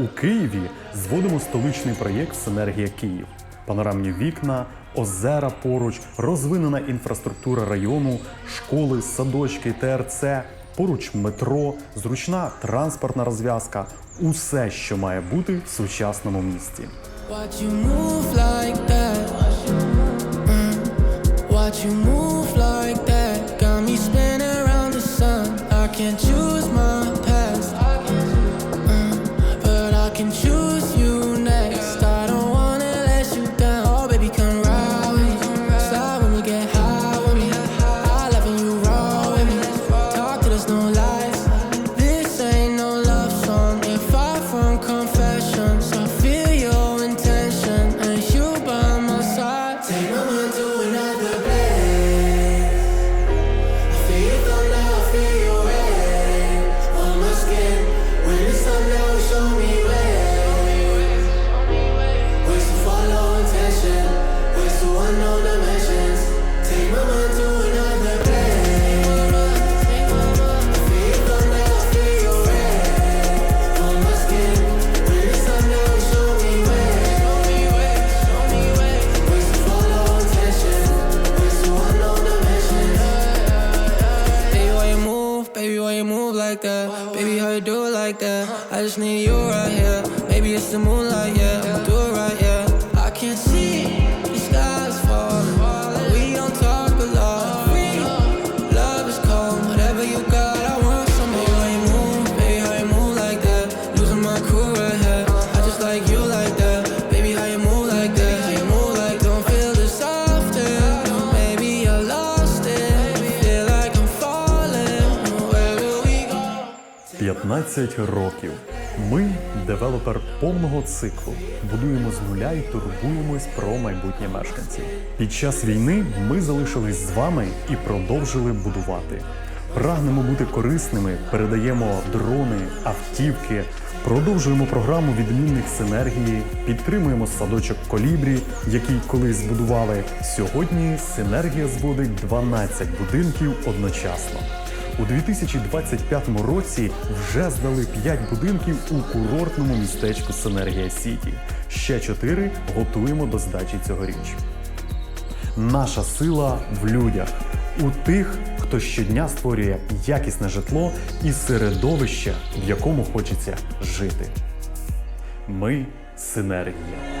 У Києві зводимо столичний проєкт Синергія Київ. Панорамні вікна, озера поруч, розвинена інфраструктура району, школи, садочки, ТРЦ, поруч метро, зручна транспортна розв'язка усе, що має бути в сучасному місті. Mm. Watch you move like that. Got me spinning around the sun. I can't choose like that? Baby, how you do it like that? I just need you right here. Maybe it's the moonlight, yeah. 15 років. Ми девелопер повного циклу. Будуємо з нуля і турбуємось про майбутнє мешканців. Під час війни ми залишились з вами і продовжили будувати. Прагнемо бути корисними, передаємо дрони, автівки, продовжуємо програму відмінних синергії, підтримуємо садочок колібрі, який колись збудували. Сьогодні синергія зводить 12 будинків одночасно. У 2025 році вже здали 5 будинків у курортному містечку Синергія Сіті. Ще 4 готуємо до здачі цьогоріч. Наша сила в людях, у тих, хто щодня створює якісне житло і середовище, в якому хочеться жити. Ми синергія.